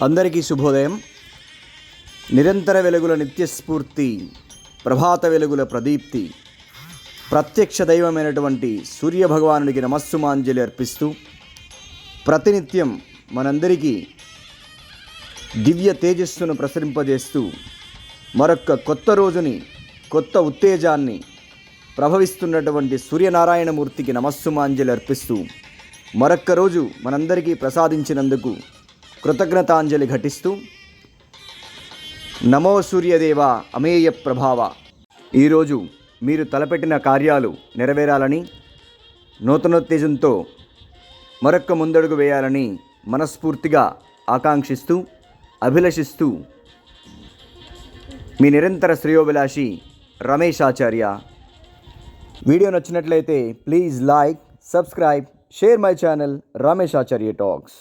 అందరికీ శుభోదయం. నిరంతర వెలుగుల నిత్యస్ఫూర్తి ప్రభాత వెలుగుల ప్రదీప్తి ప్రత్యక్ష దైవమైనటువంటి సూర్యభగవానుడికి నమస్సుమాంజలి అర్పిస్తూ ప్రతినిత్యం మనందరికీ దివ్య తేజస్సును ప్రసరింపజేస్తూ మరొక్క కొత్త రోజుని కొత్త ఉత్తేజాన్ని ప్రభవిస్తున్నటువంటి సూర్యనారాయణమూర్తికి నమస్సుమాంజలి అర్పిస్తూ మరొక్క రోజు మనందరికీ ప్రసాదించినందుకు కృతజ్ఞతాంజలి ఘటిస్తూ నమో సూర్యదేవ అమేయ ప్రభావ. ఈరోజు మీరు తలపెట్టిన కార్యాలు నెరవేరాలని నూతనోత్తేజంతో మరొక్క ముందడుగు వేయాలని మనస్ఫూర్తిగా ఆకాంక్షిస్తూ అభిలషిస్తూ మీ నిరంతర శ్రేయోభిలాషి రమేష్ ఆచార్య. వీడియో నచ్చినట్లయితే please like subscribe share my channel Ramesh Acharya talks.